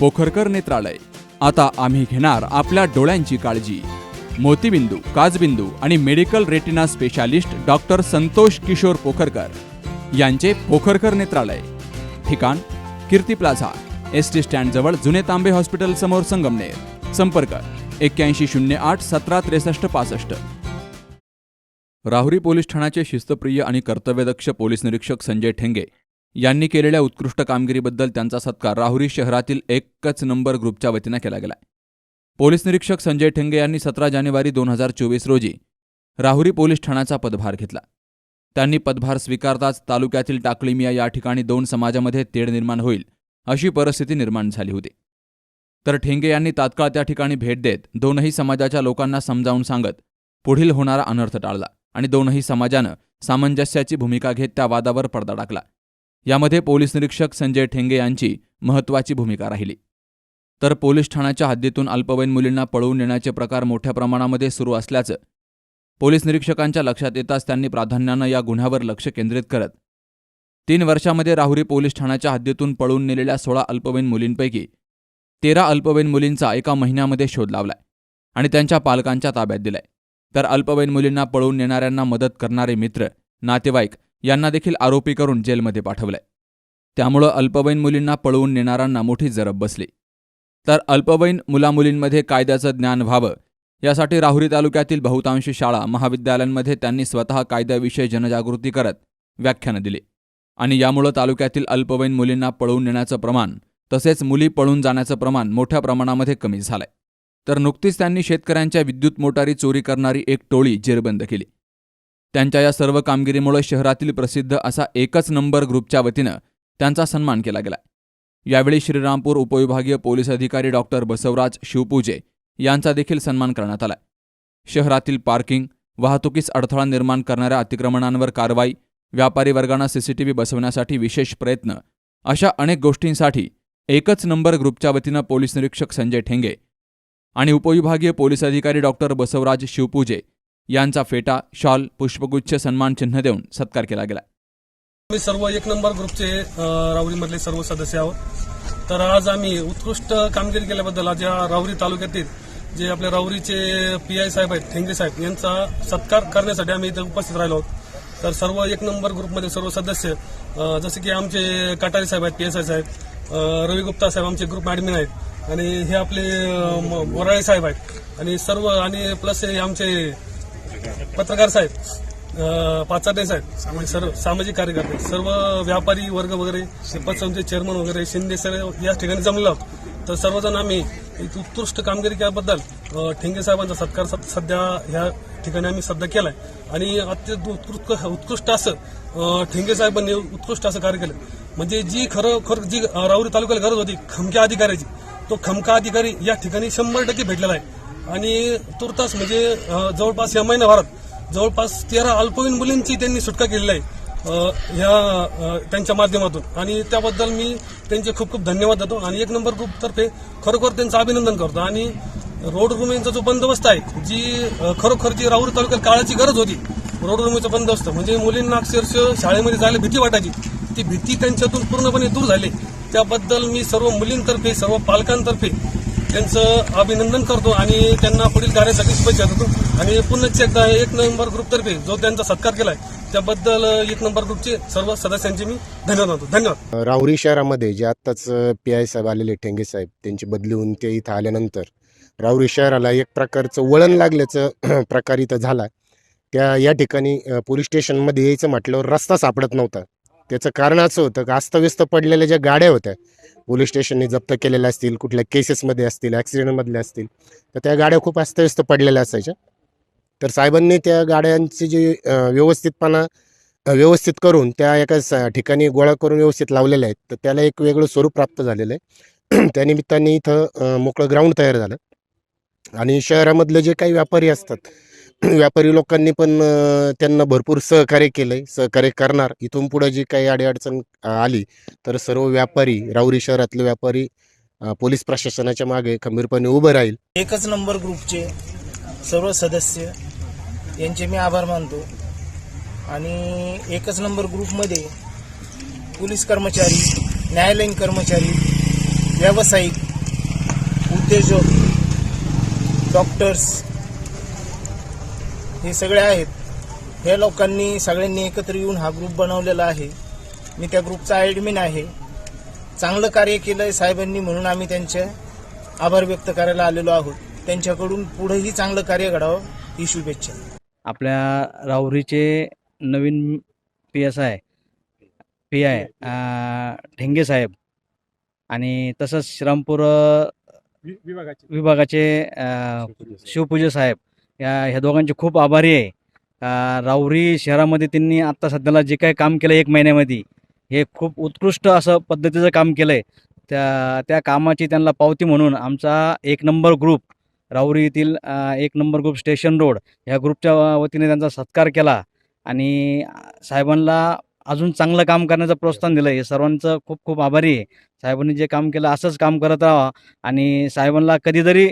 पोखरकर नेत्रालय. आता आम्ही घेणार आपल्या डोळ्यांची काळजी. मोतीबिंदू काजबिंदू आणि medical retina specialist doctor Santosh Kishor Pokharkar यांचे पोखरकर नेत्रालय. ठिकाण कीर्ती प्लाझा एस टी स्टँडजवळ जुने तांबे हॉस्पिटल समोर संगमनेर. संपर्क एक्क्याऐंशी शून्य आठ सतरा त्रेसष्ट पासष्ट. राहुरी पोलीस ठाण्याचे शिस्तप्रिय आणि कर्तव्यदक्ष पोलीस निरीक्षक संजय ठेंगे यांनी केलेल्या उत्कृष्ट कामगिरीबद्दल त्यांचा सत्कार राहुरी शहरातील एकच नंबर ग्रुपच्या वतीनं केला गेला पोलीस निरीक्षक संजय ठेंगे यांनी सतरा जानेवारी दोन हजार चोवीस रोजी राहुरी पोलीस ठाण्याचा पदभार घेतला. त्यांनी पदभार स्वीकारताच तालुक्यातील टाकळीमिया या ठिकाणी दोन समाजामध्ये तेढ निर्माण होईल अशी परिस्थिती निर्माण झाली होती. तर ठेंगे यांनी तात्काळ त्या ठिकाणी भेट देत दोनही समाजाच्या लोकांना समजावून सांगत पुढील होणारा अनर्थ टाळला आणि दोनही समाजानं सामंजस्याची भूमिका घेत त्या वादावर पडदा टाकला. यामध्ये पोलीस निरीक्षक संजय ठेंगे यांची महत्त्वाची भूमिका राहिली. तर पोलीस ठाण्याच्या हद्दीतून अल्पवयीन मुलींना पळवून नेण्याचे प्रकार मोठ्या प्रमाणामध्ये सुरू असल्याचं पोलीस निरीक्षकांच्या लक्षात येताच त्यांनी प्राधान्यानं या गुन्ह्यावर लक्ष केंद्रित करत तीन वर्षामध्ये राहुरी पोलीस ठाण्याच्या हद्दीतून पळून नेलेल्या सोळा अल्पवयीन मुलींपैकी तेरा अल्पवयीन मुलींचा एका महिन्यामध्ये शोध लावलाय आणि त्यांच्या पालकांच्या ताब्यात दिलाय. तर अल्पवयीन मुलींना पळवून नेणाऱ्यांना मदत करणारे मित्र नातेवाईक यांना देखील आरोपी करून जेलमध्ये पाठवलंय. त्यामुळं अल्पवयीन मुलींना पळवून नेणाऱ्यांना मोठी जरब बसली. तर अल्पवयीन मुलामुलींमध्ये कायद्याचं ज्ञान व्हावं यासाठी राहुरी तालुक्यातील बहुतांशी शाळा महाविद्यालयांमध्ये त्यांनी स्वतः कायद्याविषयी जनजागृती करत व्याख्यानं दिली. आणि यामुळं तालुक्यातील अल्पवयीन मुलींना पळवून नेण्याचं प्रमाण तसेच मुली पळून जाण्याचं प्रमाण मोठ्या प्रमाणामध्ये कमी झालंय. तर नुकतीच त्यांनी शेतकऱ्यांच्या विद्युत मोटारी चोरी करणारी एक टोळी जेरबंद केली. त्यांच्या या सर्व कामगिरीमुळे शहरातील प्रसिद्ध असा एकच नंबर ग्रुपच्या वतीनं त्यांचा सन्मान केला गेला. यावेळी श्रीरामपूर उपविभागीय पोलीस अधिकारी डॉक्टर बसवराज शिवपूजे यांचा देखील सन्मान करण्यात आला. शहरातील पार्किंग वाहतुकीस अडथळा निर्माण करणाऱ्या अतिक्रमणांवर कारवाई व्यापारी वर्गांना सीसीटीव्ही बसवण्यासाठी विशेष प्रयत्न अशा अनेक गोष्टींसाठी एकच नंबर ग्रुपच्या वतीनं पोलीस निरीक्षक संजय ठेंगे आणि उपविभागीय पोलीस अधिकारी डॉक्टर बसवराज शिवपूजे यांचा फेटा शॉल पुष्पगुच्छ सन्मान चिन्ह देऊन सत्कार केला गेला. आम्ही सर्व एक नंबर ग्रुपचे रावरीमधले सर्व सदस्य आहोत. तर आज आम्ही उत्कृष्ट कामगिरी केल्याबद्दल आज या रावरी तालुक्यातील जे आपल्या रावरीचे पी आय साहेब आहेत ठेंगे साहेब यांचा सत्कार करण्यासाठी आम्ही इथे उपस्थित राहिलो आहोत. तर सर्व एक नंबर ग्रुपमध्ये सर्व सदस्य जसे की आमचे कटारी साहेब आहेत पी एस आय साहेब रवी गुप्ता साहेब आमचे ग्रुप ॲडमिन आहेत आणि हे आपले म- मोराळे साहेब आहेत. आणि सर्व आणि प्लस हे आमचे पत्रकार साहेब अ, साहेब सर्व सामाजिक कार्यकर्ते सर्व व्यापारी वर्ग वगैरे पतसंस्थेचे चेअरमन वगैरे शिंदे सर या ठिकाणी जमलो आहोत. तर सर्वजण आम्ही एक उत्कृष्ट कामगिरी केल्याबद्दल ठेंगे साहेबांचा सत्कार स- सध्या ह्या ठिकाणी आम्ही सध्या केलाय. आणि अत्यंत उत्कृष्ट उत्कृष्ट असं ठेंगे साहेबांनी उत्कृष्ट असं कार्य केलं. म्हणजे जी खरोखर जी राहुरी तालुक्याला गरज होती खमक्या अधिकाऱ्याची तो खमका अधिकारी या ठिकाणी शंभर टक्के भेटलेला आहे. आणि तुर्तास म्हणजे जवळपास या महिन्याभरात जवळपास तेरा अल्पवयीन मुलींची त्यांनी सुटका केलेली आहे ह्या त्यांच्या माध्यमातून. आणि त्याबद्दल मी त्यांचे खूप खूप धन्यवाद देतो. आणि एक नंबर ग्रुपतर्फे खरोखर त्यांचं अभिनंदन करतो. आणि रोड रुमेंचा जो बंदोबस्त आहे जी खरोखर जी राहुरी तालुक्यात काळाची गरज होती रोड रुमेचा बंदोबस्त म्हणजे मुलींना अक्षरशः शाळेमध्ये जायला भीती वाटायची. ती भीती त्यांच्यातून पूर्णपणे दूर झाली. त्याबद्दल मी सर्व मुलींतर्फे सर्व पालकांतर्फे त्यांचं अभिनंदन करतो आणि त्यांना पुढील कार्यासाठी शुभेच्छा देतो. आणि पुन्हा एकदा एक नंबर ग्रुपतर्फे जो त्यांचा सत्कार केलाय त्याबद्दल एक नंबर ग्रुपचे सर्व सदस्यांचे मी धन्यवाद मानतो. धन्यवाद. राहुरी शहरामध्ये जे आत्ताच पी आय साहेब आलेले ठेंगे साहेब त्यांची बदली होऊन ते इथं आल्यानंतर राहुरी शहराला एक प्रकारचं वळण लागल्याचं प्रकार इथं झाला त्या या ठिकाणी पोलीस स्टेशनमध्ये यायचं म्हटल्यावर रस्ता सापडत नव्हता. त्याचं कारण असं होतं की अस्तव्यस्त पडलेल्या ज्या गाड्या होत्या पोलीस स्टेशनने जप्त केलेल्या असतील कुठल्या केसेसमध्ये असतील ॲक्सिडेंटमधल्या असतील तर त्या गाड्या खूप अस्तव्यस्त पडलेल्या असायच्या. तर साहेबांनी त्या गाड्यांची जी व्यवस्थितपणा व्यवस्थित करून त्या एका स- ठिकाणी गोळा करून व्यवस्थित लावलेल्या आहेत तर त्याला एक वेगळं स्वरूप प्राप्त झालेलं आहे. त्यानिमित्ताने इथं मोकळं ग्राउंड तयार झालं. आणि शहरामधले जे काही व्यापारी असतात व्यापारी लोकांनी पण त्यांना भरपूर सहकार्य केलं आहे सहकार्य करणार. इथून पुढे जी काही अडीअडचण आली तर सर्व व्यापारी राऊरी शहरातले व्यापारी पोलीस प्रशासनाच्या मागे खंबीरपणे उभं राहील. एकच नंबर ग्रुपचे सर्व सदस्य यांचे मी आभार मानतो. आणि एकच नंबर ग्रुपमध्ये पोलीस कर्मचारी न्यायालयीन कर्मचारी व्यावसायिक उद्योजक डॉक्टर्स हे सगळे आहेत. हे लोकांनी सगळ्यांनी एकत्र येऊन हा ग्रुप बनवलेला आहे. मी त्या ग्रुपचा ॲडमिन आहे. चांगलं कार्य केलं आहे साहेबांनी म्हणून आम्ही त्यांचे आभार व्यक्त करायला आलेलो आहोत. त्यांच्याकडून पुढेही चांगलं कार्य घडावं ही शुभेच्छा. आपल्या राहुरीचे नवीन P S I P I Thenge साहेब आणि तसंच श्रीरामपूर विभागाचे. शिवपूजे साहेब. ह्या दोघांचे खूप आभारी आहे. राऊरी शहरामध्ये त्यांनी आत्ता सध्याला जे काही काम केलं एक महिन्यामध्ये हे खूप उत्कृष्ट असं पद्धतीचं काम केलं आहे त्या त्या कामाची त्यांना पावती म्हणून आमचा एक नंबर ग्रुप राऊरी येथील एक नंबर ग्रुप स्टेशन रोड ह्या ग्रुपच्या वतीने त्यांचा सत्कार केला आणि साहेबांना अजून चांगलं काम करण्याचं प्रोत्साहन दिलं हे सर्वांचं खूप खूप आभारी आहे. साहेबांनी जे काम केलं असंच काम करत राहा आणि साहेबांना कधीतरी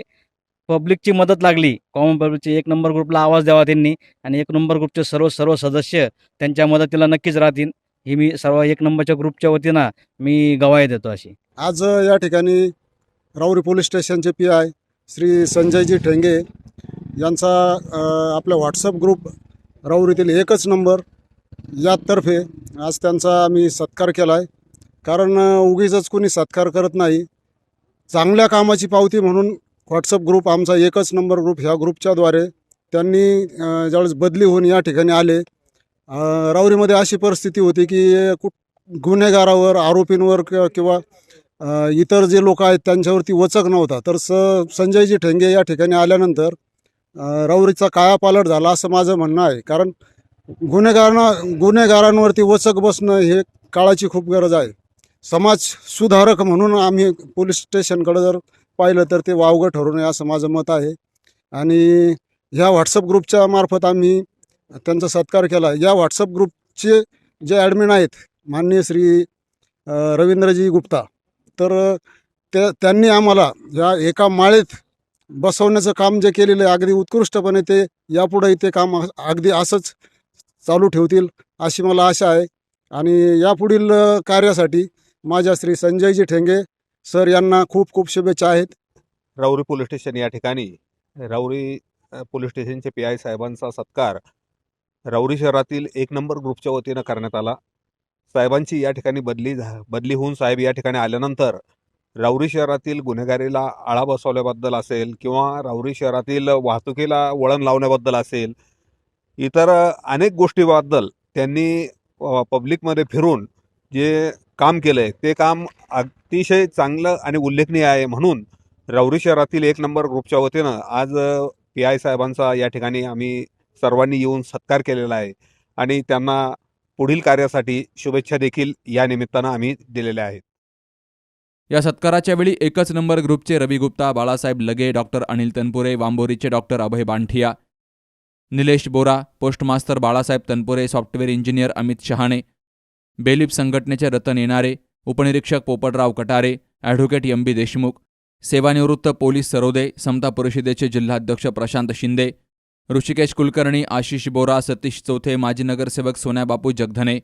पब्लिकची मदत लागली. कॉमन पब्लिकची एक नंबर ग्रुपला आवाज द्यावा त्यांनी आणि एक नंबर ग्रुपचे सर्व सर्व सदस्य त्यांच्या मदतीला नक्कीच राहतील. ही मी सर्व एक नंबरच्या ग्रुपच्या वतीनं मी गवाही देतो अशी. आज या ठिकाणी राऊरी पोलीस स्टेशनचे पी आय श्री संजयजी ठेंगे यांचा आपला व्हॉट्सअप ग्रुप राऊरीतील एकच नंबर यातर्फे आज त्यांचा आम्ही सत्कार केला आहे कारण उगीचच कोणी सत्कार करत नाही. चांगल्या कामाची पावती म्हणून व्हॉट्सअप ग्रुप आमचा एकच नंबर ग्रुप ह्या ग्रुपच्याद्वारे त्यांनी ज्यावेळेस बदली होऊन या ठिकाणी आले राऊरीमध्ये अशी परिस्थिती होती की कुठ गुन्हेगारावर आरोपींवर किंवा इतर जे लोक आहेत त्यांच्यावरती वचक नव्हता. तर स संजयजी ठेंगे या ठिकाणी आल्यानंतर राऊरीचा कायापालट झाला असं माझं म्हणणं आहे. कारण गुन्हेगारांना गुन्हेगारांवरती वचक बसणं हे काळाची खूप गरज आहे. समाज सुधारक म्हणून आम्ही पोलीस स्टेशनकडे जर पाहिलं तर ते वावगं ठरू नये असं माझं मत आहे. आणि ह्या व्हॉट्सअप ग्रुपच्या मार्फत आम्ही त्यांचा सत्कार केला. या व्हॉट्सअप ग्रुपचे जे ॲडमिन आहेत माननीय श्री रवींद्रजी गुप्ता तर त्या त्यांनी आम्हाला या एका माळेत बसवण्याचं काम जे केलेलं आहे अगदी उत्कृष्टपणे ते यापुढेही ते काम अगदी असंच चालू ठेवतील अशी मला आशा आहे. आणि यापुढील कार्यासाठी माझ्या श्री संजयजी ठेंगे सर यांना खूप खूप शुभेच्छा आहेत. राऊरी पोलीस स्टेशन या ठिकाणी. राऊरी पोलीस स्टेशनचे पी आय साहेबांचा सत्कार राऊरी शहरातील एक नंबर ग्रुपच्या वतीनं करण्यात आला. साहेबांची या ठिकाणी बदली झा बदली होऊन साहेब या ठिकाणी आल्यानंतर राऊरी शहरातील गुन्हेगारीला आळा बसवल्याबद्दल असेल किंवा राऊरी शहरातील वाहतुकीला वळण लावण्याबद्दल असेल इतर अनेक गोष्टीबद्दल त्यांनी पब्लिकमध्ये फिरून जे काम केलं आहे ते काम अतिशय चांगलं आणि उल्लेखनीय आहे म्हणून राऊरी शहरातील एक नंबर ग्रुपच्या वतीनं आज पी आय साहेबांचा या ठिकाणी आम्ही सर्वांनी येऊन सत्कार केलेला आहे आणि त्यांना पुढील कार्यासाठी शुभेच्छा देखील या निमित्तानं आम्ही दिलेल्या आहेत. या सत्काराच्या वेळी एकच नंबर ग्रुपचे रवी Gupta Balasaheb Lage doctor Anil Tanpure वांबोरीचे doctor Abhay Banthia Nilesh Bora postmaster Balasaheb Tanpure software engineer Amit Shahane बेलिप संघटनेचे रतन येणारे उपनिरीक्षक Popatrao Katare advocate M B Deshmukh सेवानिवृत्त पोलीस सरोदे समता परिषदेचे जिल्हाध्यक्ष प्रशांत शिंदे ऋषिकेश कुलकर्णी आशिष बोरा सतीश चौथे माजी नगरसेवक सोन्याबापू जगधने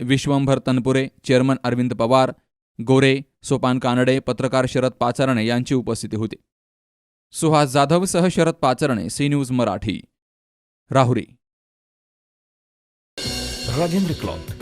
विश्वंभर तनपुरे चेअरमन अरविंद पवार गोरे सोपान कानडे पत्रकार शरद पाचारणे यांची उपस्थिती होती. Suhas जाधवसह Sharad Pacharne C news Marathi. Rahuri. Rajendra cloth